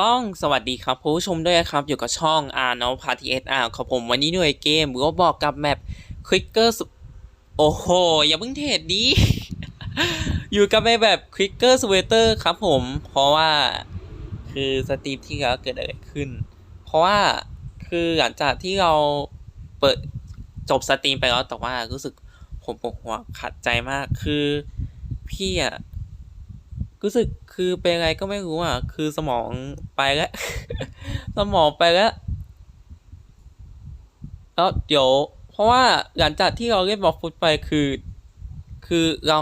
ต้องสวัสดีครับผู้ชมด้วยครับ อยู่กับช่องอาร์นอพาทีเอสอาร์ของผมวันนี้หน่วยเกมก็บอกกับแมปคลิกเกอร์โอ้โห อย่าเพิ่งเทรดดี อยู่กับแมปแบบคลิกเกอร์สเวเตอร์ครับผม เพราะว่าคือสตรีมที่แล้วเกิดอะไรขึ้น เพราะว่าคือหลังจากที่เราเปิดจบสตรีมไปแล้วแต่ว่ารู้สึกผมปวดหัวขัดใจมากคือพี่อะ รู้สึกคือเป็นอะไรก็ไม่รู้อะ คือสมองไปแล้ว สมองไปแล้ว แล้วเดี๋ยว เพราะว่าหลังจากที่เราเล่นบอลฟุตไปคือ คือเรา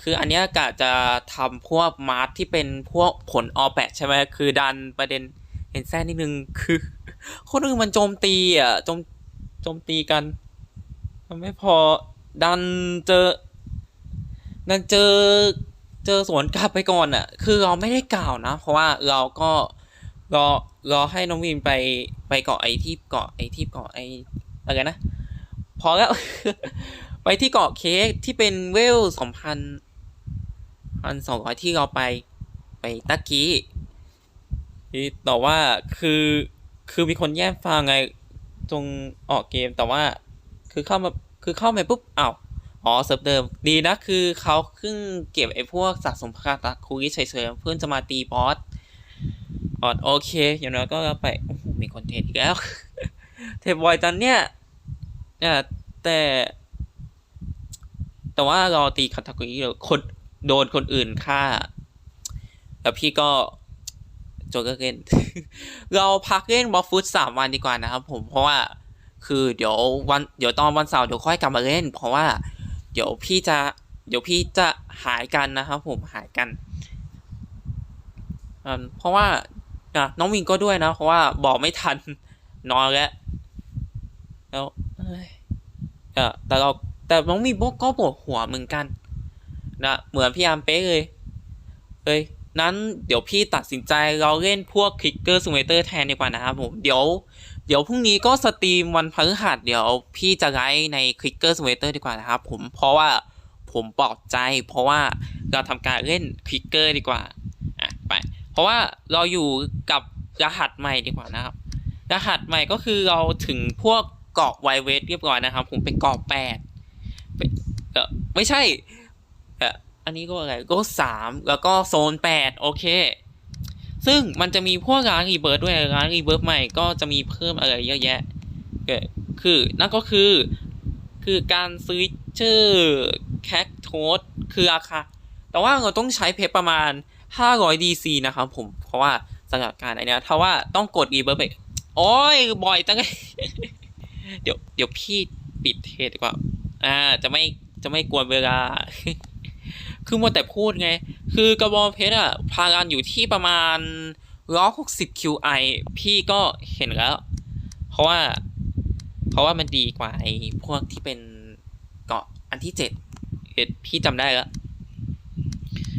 คืออันนี้กะจะทำพวกมาร์ทที่เป็นพวกผลออแปะใช่ไหมคือดันประเด็นเห็นแซ่นิดนึงคือคนอื่นมันโจมตีอะโจมโจมตีกัน มันไม่พอดันเจอดันเจอ เจอสวนกลับไปก่อนอะ คือเราไม่ได้กล่าวนะ เพราะว่าเราก็รอรอให้น้องวินไปไปเกาะไอที่เกาะไอที่เกาะไออะไรนะ พอแล้ว ไปที่เกาะเค้กที่เป็นเวลสองพันพันสองร้อยที่เราไปไปตะกี้ที่แต่ว่าคือคือมีคนแย่งฟังไง ตรงออกเกมแต่ว่า คือเข้ามาคือเข้ามาปุ๊บอ้าว อ๋อเซิร์ฟเดิม ดีนะคือเขาเพิ่งเก็บไอ้พวกสะสมพลังตะคุยเฉยๆเพื่อนจะมาตีบอสอ๋อโอเค อย่างน้อยก็ไปโอ้โหมีคนเทรดอีกแล้ว เทรดบอยจันเนี่ยแต่ แต่ว่าเราตีคาตาคุยคนโดนคนอื่นฆ่า แล้วพี่ก็โจกเกอร์เล่น เราพักเล่นบอฟฟุตสามวันดีกว่านะครับผมเพราะว่าคือเดี๋ยววันเดี๋ยวตอนวันเสาร์เดี๋ยวค่อยกลับมาเล่น เพราะว่า เดี๋ยวพี่จะ เดี๋ยวพี่จะหายกันนะครับผมหายกันอืมเพราะว่าน้องวินก็ด้วยนะ เพราะว่าบอกไม่ทันนอนแล้วแล้วอ้ยเออแต่เราแต่น้องมีนก็ก็ปวดหัวเหมือนกันนะเหมือนพี่อาร์มเป๊ะเลยเอ้ยนั้นเดี๋ยวพี่ตัดสินใจเราเล่นพวกคลิกเกอร์ซูเมเตอร์แทนดีกว่านะครับผม เดี๋ยว เดี๋ยวพรุ่งนี้ก็สตรีมวันพฤหัสเดี๋ยวพี่จะไลฟ์ใน Clicker Simulator ดีกว่านะครับ ผมเพราะว่าผมปลอบใจ เพราะว่าเราทำการเล่น Clicker ดีกว่าอะไป เพราะว่าเราอยู่กับรหัสใหม่ดีกว่านะครับ รหัสใหม่ก็คือเราถึงพวกเกาะไวเวทเรียบร้อยนะครับ ผมเป็นเกาะแปดเออไม่ใช่เอออันนี้ก็อะไรก็สามแล้วก็โซนแปดโอเค ซึ่งมันจะมีพวกร้านรีเบิร์ดด้วยร้านรีเบิร์ดใหม่ก็จะมีเพิ่มอะไรเยอะแยะเกิดคือนั่นก็คือคือการซื้อชื่อแคคโทสคือราคาแต่ว่าเราต้องใช้เพชรประมาณ 500 DC นะครับผม เพราะว่าสำหรับการไอเนี้ยถ้าว่าต้องกดรีเบิร์ดไปโอ้ยบ่อยจังเลยเดี๋ยวเดี๋ยวพี่ปิดเทศดีกว่า อ่า จะไม่จะไม่กวนเวลา คือมัวแต่พูดไง คือกระบองเพชรอะพากันอยู่ที่ประมาณ160 QI พี่ก็เห็นแล้ว เพราะว่า เพราะว่ามันดีกว่าไอ้พวกที่เป็นเกาะอันที่เจ็ดเห็นพี่จำได้แล้ว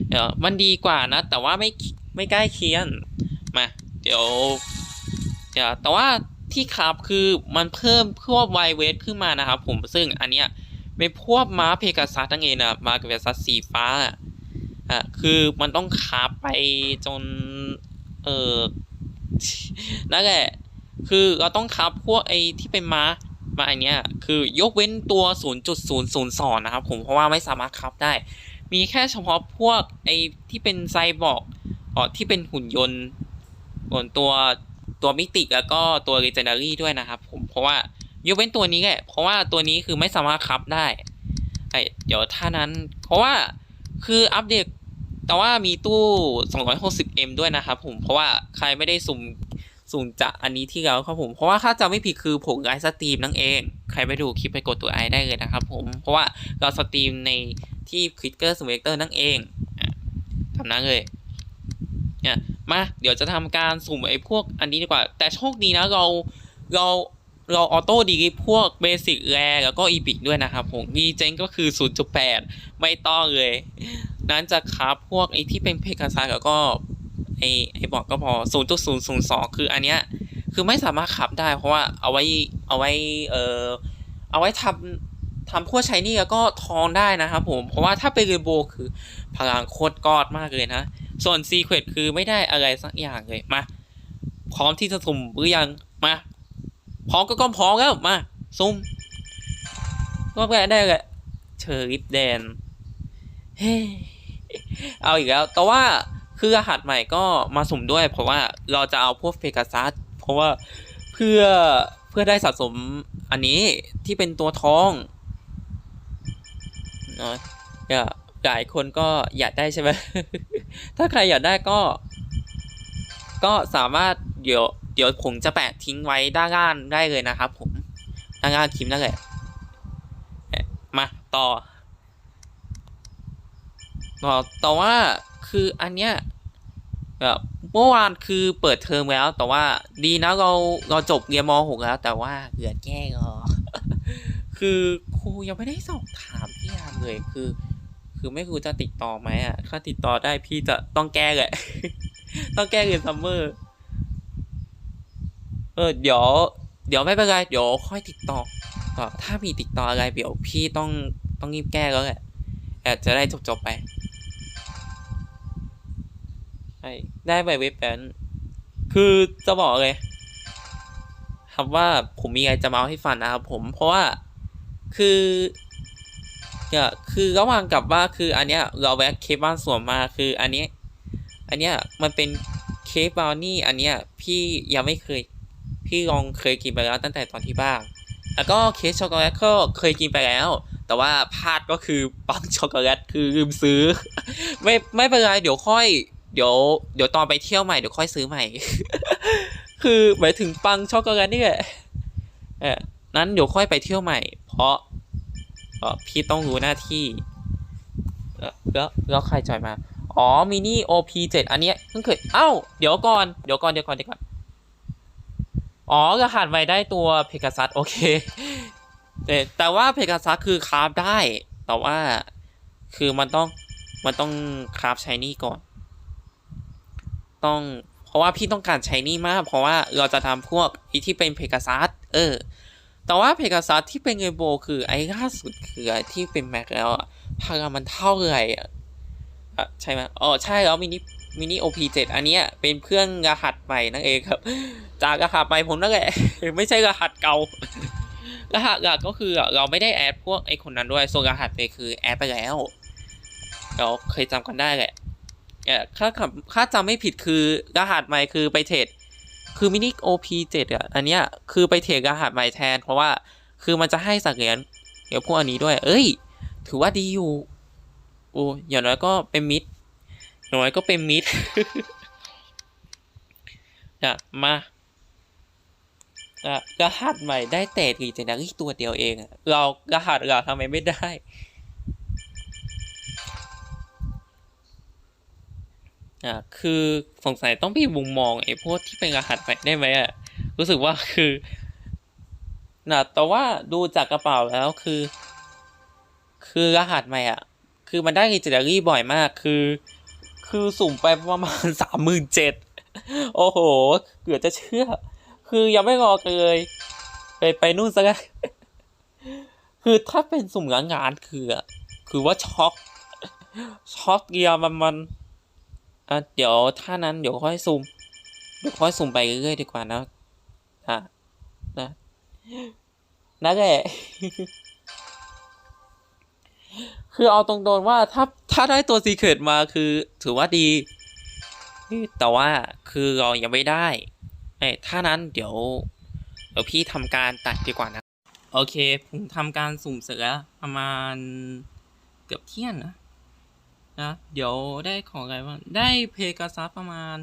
เดี๋ยวมันดีกว่านะ แต่ว่าไม่ไม่ใกล้เคียงมา เดี๋ยวเดี๋ยวแต่ว่าที่ครับคือมันเพิ่มพวกไวเวทขึ้นมานะครับผมซึ่งอันเนี้ย เป็นพวกม้าเพกาซัสนั่นเองนะม้าเพกาซัสสีฟ้าอะคือมันต้องขาบไปจน เออนั่นแหละ คือเราต้องคับพวกไอ้ที่เป็นม้ามาอันเนี้ย คือยกเว้นตัว 0.002 นะครับผมเพราะว่าไม่สามารถคับได้ มีแค่เฉพาะพวกไอ้ที่เป็นไซบอร์กอ๋อที่เป็นหุ่นยนต์ส่วนตัวตัวมิติแล้วก็ตัว l ีเจนดารี่ด้วยนะครับผมเพราะว่า ยกเว้นตัวนี้แหละเพราะว่าตัวนี้คือไม่สามารถคับได้ไอเดี๋ยวถ้านั้น เพราะว่าคืออัปเดต แต่ว่ามีตู้ 260M ด้วยนะครับผม เพราะว่าใครไม่ได้สุ่มสุ่มจะอันนี้ที่แล้วครับผม เพราะว่าถ้าจำไม่ผิดคือผมไลฟ์สตรีมนั่นเอง ใครไปดูคลิปไปกดตัวไอได้เลยนะครับผม เพราะว่าเราสตรีมในที่ Clicker Simulator นั่นเองทำนั้นเลยเนี่ยมา เดี๋ยวจะทำการสุ่มไอ้พวกอันนี้ดีกว่า แต่โชคดีนะเราเรา เราออโต้ดีพวกเบสิกแรแล้วก็อีพิกด้วยนะครับผมดีเจนก็คือ 0.8 ไม่ต้องเลย นั้นจะครับพวกไอที่เป็นเพกาซัสแล้วก็ไอไอบอกก็พอ 0.002 คืออันเนี้ยคือไม่สามารถขับได้เพราะว่าเอาไว้เอาไว้เออเอาไว้ทำทำพวกใช้นี่แล้วก็ทองได้นะครับผม เพราะว่าถ้าเป็นเรนโบคือพลังโคตรกอดมากเลยนะ ส่วนซีเค t คือไม่ได้อะไรสักอย่างเลยมา พร้อมที่จะสุ่มหรือยังมา พร้อมก็ก็พร้อมแล้วมาสุ่มก็แปลได้แหละเชอริฟแดนเฮ้เอาอีกแล้ว แต่ว่าคือรหัสใหม่ก็มาสุ่มด้วย เพราะว่าเราจะเอาพวกเฟกัซัสเพราะว่าเพื่อเพื่อได้สะสมอันนี้ที่เป็นตัวทองเนาะอยาหลายคนก็อยากได้ใช่ไหมถ้าใครอยากได้ก็ ก็สามารถเดี๋ยว เดี๋ยวผมจะแปะทิ้งไว้ด้านล่างได้เลยนะครับ ผมด้านล่างคลิปนั่นแหละมาต่อต่อแต่ว่าคืออันเนี้ยแบบเมื่อวานคือเปิดเทอมแล้ว แต่ว่าดีนะเราเราจบเรียนม .6 แล้ว แต่ว่าเหลือแก้งอคือครูยังไม่ได้สอบถามพี่ยามเลยคือ คือไม่ครูจะติดต่อไหมอะถ้าติดต่อได้พี่จะต้องแก้แหละต้องแก้เรียนซัมเมอร์ เออเดี๋ยว เดี๋ยวไม่เป็นไร เดี๋ยวค่อยติดต่อก็ถ้ามีติดต่ออะไรเดี๋ยวพี่ต้องต้องรีบแก้แล้วแหละแต่จะได้จบจบๆไปได้ไปเว็บแบนคือจะบอกเลยครับว่าผมมีอะไรจะเมาให้ฟังนะครับผมเพราะว่าคือเนี่ยคือระหว่างกับว่าคืออันเนี้ยเราแวะเคปบ้านสวนมาคืออันนี้ อันเนี้ยมันเป็นเคปบราวนี่อันเนี้ยพี่ยังไม่เคย พี่ลองเคยกินไปแล้วตั้งแต่ตอนที่บ้านแล้วก็เค้กช็อกโกแลตก็เคยกินไปแล้ว แต่ว่าพลาดก็คือปังช็อกโกแลตคือลืมซื้อ ไม่ไม่เป็นไรเดี๋ยวค่อย เดี๋ยวเดี๋ยวตอนไปเที่ยวใหม่เดี๋ยวค่อยซื้อใหม่ คือหมายถึงปังช็อกโกแลตนี่แหละเออนั้นเดี๋ยวค่อยไปเที่ยวใหม่ เพราะเออพี่ต้องรู้หน้าที่แล้วแล้วใครจอยมา อ๋อมินี่ OP7 อันเนี้ยเพิ่งเคย เอ้า เดี๋ยวก่อน เดี๋ยวก่อน เดี๋ยวก่อน เดี๋ยวก่อน อ๋อรหัสไว้ได้ตัวเพก a ซัสโอเคแต่แต่ว่าเพก a ซัสคือคราฟได้ แต่ว่าคือมันต้องมันต้องคราฟใช้นี่ก่อน ต้องเพราะว่าพี่ต้องการใช้นี่มาก เพราะว่าเราจะทำพวกที่เป็นเพก a ซัสเออ แต่ว่าเพก a ซัสที่เป็นเรนโบว์คือไอ้ล่าสุดคือไอ้ที่เป็นแม็กแล้วพารามันเท่าไหร่ใช่ไหมอ๋อใช่แล้วมินิ มินิ OP7 อันนี้เป็นเพื่อนรหัสใหม่นั่นเองครับ จากรหัสใหม่ผมนั่นแหละ ไม่ใช่รหัสเก่ารหัสหลักก็คือเราไม่ได้แอดพวกไอคนนั้นด้วยส่วนรหัสไปคือแอดไปแล้ว เราเคยจำกันได้แหละเออถ้าถ้าจำไม่ผิดคือรหัสใหม่คือไปเทรดคือมินิ OP7 อะอันเนี้ยคือไปเทรดรหัสใหม่แทน เพราะว่าคือมันจะให้สักเหรียญเดี๋ยวพวกอันนี้ด้วย เอ้ย ถือว่าดีอยู่โอ้อย่างน้อยก็เป็นมิด น้อยก็เป็นมิดอะมาอะรหัสใหม่ได้แต่ดีเจนารี่ตัวเดียวเอง เรารหัสเราทำไมไม่ได้ อะคือสงสัยต้องมีมุมมองไอ้พวกที่เป็นรหัสใหม่ได้ไหมอะรู้สึกว่าคือนะแต่ว่าดูจากกระเป๋าแล้วคือ คือรหัสใหม่อะ คือมันได้รีเจนดารี่บ่อยมาก คือ คือสุ่มไปประมาณสามหมื่นเจ็ดโอ้โห เกือบจะเชื่อ คือยังไม่รอกเลย ไปไปนู่นซะกันคือถ้าเป็นสุ่มงานงานคือคือว่าช็อกช็อกเกียร์มันมันอะเดี๋ยวถ้านั้นเดี๋ยวค่อยซูมเดี๋ยวค่อยซูมไปเรื่อยๆดีกว่านะอะนะนั่นแหละ คือเอาตรงๆว่าถ้าถ้าได้ตัวซีเครตมาคือถือว่าดี แต่ว่าคือเรายังไม่ได้เอ้ถ้านั้นเดี๋ยวเดี๋ยวพี่ทำการตัดดีกว่านะ โอเค ผมทำการสุ่มเสร็จแล้วประมาณเกือบเที่ยงนะนะเดี๋ยวได้ของอะไรบ้างได้เพกาซัสประมาณ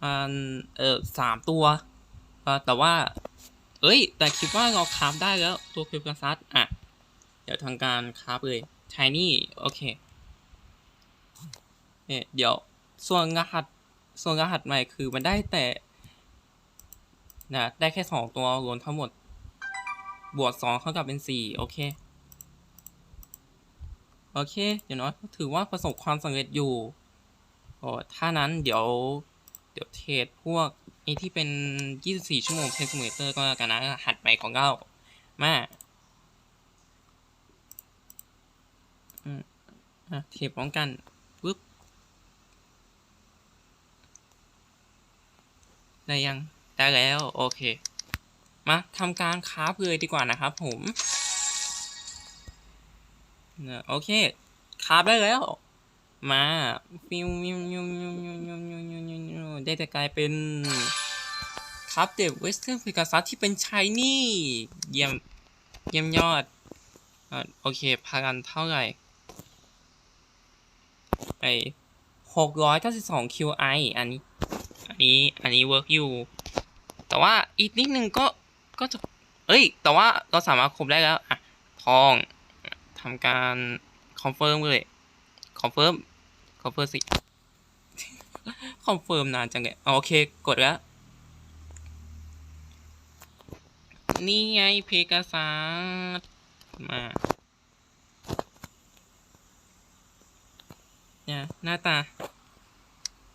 ประมาเออสามตัวแต่ว่า เอ้ย แต่คิดว่าเราคราฟได้แล้วตัวเพกาซัสอะ ดี๋ยวทางการคราฟเลยชายนี่โอเคเนี่ยเดี๋ยวส่วนรหัสส่วนรหัสใหม่คือมันได้แต่นะได้แค่สองตัวรวมทั้งหมด บวกสองเท่ากับเป็นสี่โอเค โอเค เดี๋ยวน้อยถือว่าประสบความสำเร็จอยู่โอ้ถ้านั้นเดี๋ยว เดี๋ยวเทรดพวกไอที่เป็น 24 ชั่วโมงเพนซิมูเลเตอร์ก็แล้วกันนะหัสใหม่ของเรามา เทพร้องกันปุ๊บได้ยังได้แล้วโอเค มาทำการคราฟเลยดีกว่านะครับผมนะโอเคคราฟได้แล้ว มาฟิวมิวมิวมิวมิวมิวมิวมิวได้จะกลายเป็นคราฟเด็บเวสเทิร์นฟิกาซัสที่เป็นชายนี่ เยี่ยม เยี่ยมยอด โอเคพากันเท่าไหร่ ไปหกร้อยเก้าสิบสอง QI อันนี้ อันนี้ อันนี้เวิร์กอยู่ แต่ว่าอีกนิดนึงก็ ก็จะ เอ้ย แต่ว่าเราสามารถครบได้แล้ว อะ ทอง ทำการคอนเฟิร์มเลย คอนเฟิร์ม คอนเฟิร์มสิ คอนเฟิร์มนานจังเลยโอเค กดแล้ว นี่ไงเพกาซัสมา หน้าตา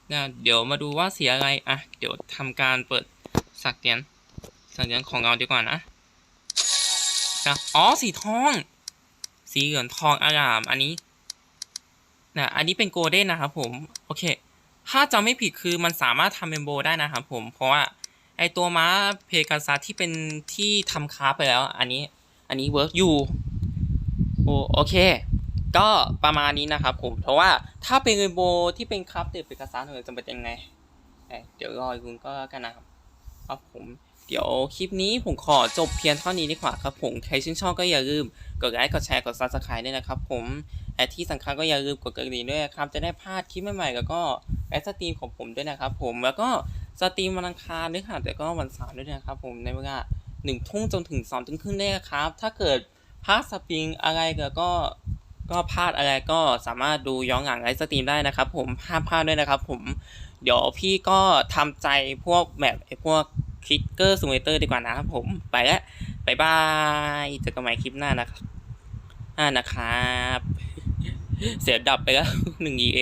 เนี่ยเดี๋ยวมาดูว่าสีอะไรอะเดี๋ยวทำการเปิดสักเตียนสักเตียนของเราดีกว่านะนะอ๋อสีทอง สีเหลืองทองอารามอันนี้นะอันนี้เป็นโกลเด้นนะครับผมโอเค ถ้าจำไม่ผิดคือมันสามารถทำเป็นโบได้นะครับผมเพราะว่าไอตัวม้าเพกาซัสที่เป็นที่ทำคราไปแล้ว อันนี้อันนี้เวิร์กอยู่โอโอเค ก็ประมาณนี้นะครับผม เพราะว่าถ้าเป็นเรนโบที่เป็นคราฟเด็ดเป็นกระซานเลยจะเป็นยังไง เดี๋ยวรอคุณก็กันนะครับครับผม เดี๋ยวคลิปนี้ผมขอจบเพียงเท่านี้ดีกว่าครับผม ใครชื่นชอบก็อย่าลืมกดไลค์ กดแชร์ กด subscribe ด้วยนะครับผมและที่สำคัญก็อย่าลืมกดกระดิ่งด้วยนะครับ จะได้พลาดคลิปใหม่ๆ แล้วก็ไลฟ์สตรีมของผมด้วยนะครับผม แล้วก็สตรีมวันอังคารด้วยค่ะแต่ก็วันเสาร์ด้วยนะครับผม ในเวลาหนึ่งทุ่มจนถึงสองทุ่มครึ่งได้ครับ ถ้าเกิดพลาดสปริงอะไรก็ก็ ก็พลาดอะไรก็สามารถดูย้อนหลังไลฟ์สตรีมได้นะครับ ผมห้ามพลาดด้วยนะครับ ผมเดี๋ยวพี่ก็ทำใจพวกแบบไอ้พวกคลิกเกอร์ซูเมเตอร์ดีกว่านะครับผมไปแล้วบายบายเจอกันใหม่คลิปหน้านะครับอ่านะครับ เสียดับไปแล้วหนึ่ง EA